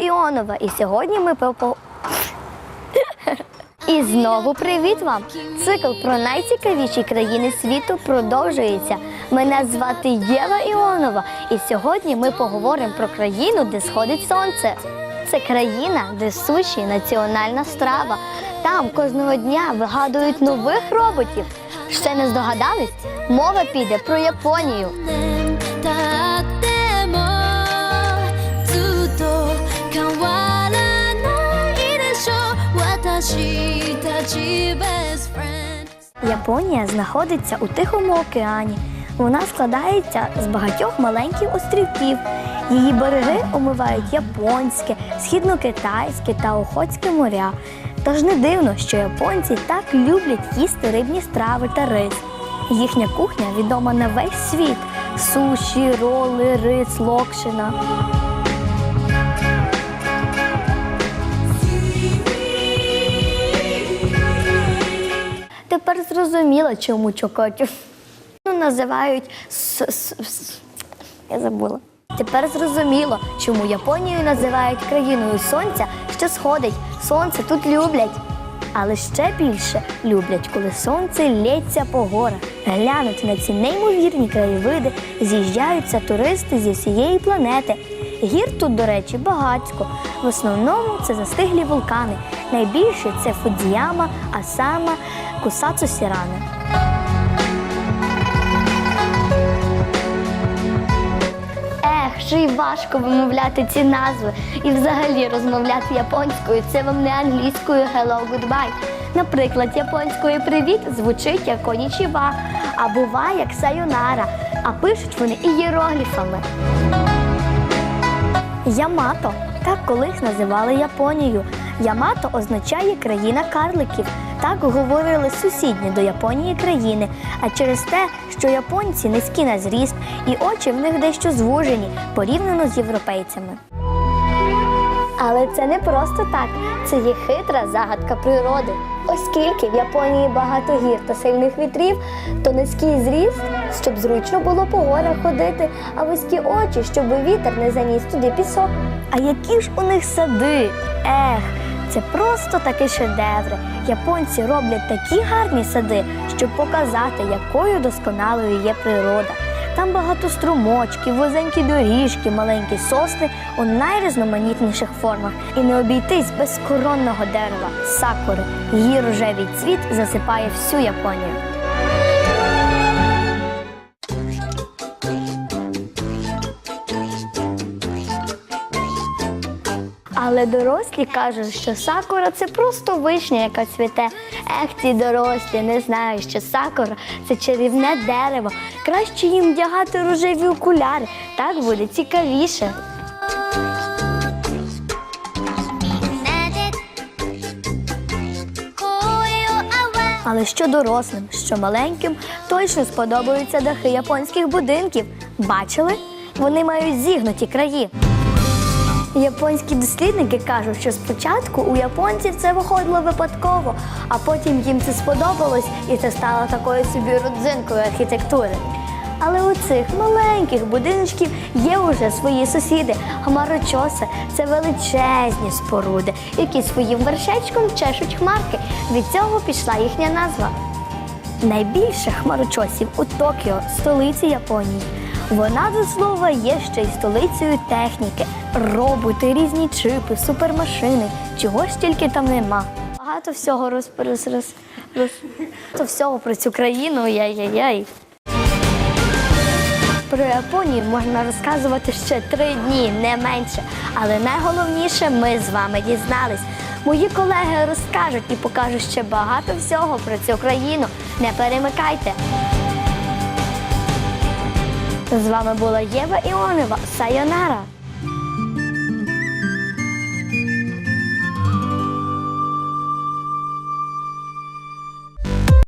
Іонова, і сьогодні ми по. І знову привіт вам! Цикл про найцікавіші країни світу продовжується. Мене звати Єва Іонова, і сьогодні ми поговоримо про країну, де сходить сонце. Це країна, де суші національна страва. Там кожного дня вигадують нових роботів. Ще не здогадались? Мова піде про Японію. Японія знаходиться у Тихому океані. Вона складається з багатьох маленьких острівків. Її береги омивають японське, східнокитайське та охотське моря. Тож не дивно, що японці так люблять їсти рибні страви та рис. Їхня кухня відома на весь світ: суші, роли, рис, локшина. Тепер зрозуміло, чому чокотю ну, називають с, я забула. Тепер зрозуміло, чому Японію називають країною сонця, що сходить. Сонце тут люблять. Але ще більше люблять, коли сонце лється по горах. Глянути на ці неймовірні краєвиди з'їжджаються туристи зі всієї планети. Гір тут, до речі, багатько. В основному це застиглі вулкани. Найбільше це Фудзіяма, Асама, Кусацу Сіране. Ех, ще й важко вимовляти ці назви і взагалі розмовляти японською. Це вам не англійською hello, goodbye. Наприклад, японською привіт звучить як конічіва, а буває як сайонара, а пишуть вони ієрогліфами. Ямато так колись називали Японію. Ямато означає країна карликів. Так говорили сусідні до Японії країни. А через те, що японці низькі на зріст і очі в них дещо звужені порівняно з європейцями. Але це не просто так, це є хитра загадка природи. Оскільки в Японії багато гір та сильних вітрів, то низький зріст, щоб зручно було по горах ходити, а вузькі очі, щоб вітер не заніс туди пісок. А які ж у них сади? Ех, це просто такі шедеври. Японці роблять такі гарні сади, щоб показати, якою досконалою є природа. Там багато струмочків, вузенькі доріжки, маленькі сосни у найрізноманітніших формах. І не обійтись без коронного дерева сакури. Її рожевий цвіт засипає всю Японію. Але дорослі кажуть, що сакура це просто вишня, яка цвіте. Ех, ці дорослі не знають, що сакура це чарівне дерево. Краще їм вдягати рожеві окуляри. Так буде цікавіше. Але що дорослим, що маленьким, точно сподобаються дахи японських будинків. Бачили? Вони мають зігнуті краї. Японські дослідники кажуть, що спочатку у японців це виходило випадково, а потім їм це сподобалось і це стало такою собі родзинкою архітектури. Але у цих маленьких будиночків є уже свої сусіди. Хмарочоси це величезні споруди, які своїм вершечком чешуть хмарки. Від цього пішла їхня назва. Найбільше хмарочосів у Токіо, столиці Японії. Вона, до слова, є ще й столицею техніки, роботи, різні чипи, супермашини. Чого ж тільки там нема. Багато всього роз, роз, роз, всього про цю країну. Яй-яй-яй. Про Японію можна розказувати ще три дні, не менше. Але найголовніше ми з вами дізнались. Мої колеги розкажуть і покажуть ще багато всього про цю країну. Не перемикайте. З вами була Єва Іонова. Сайонара.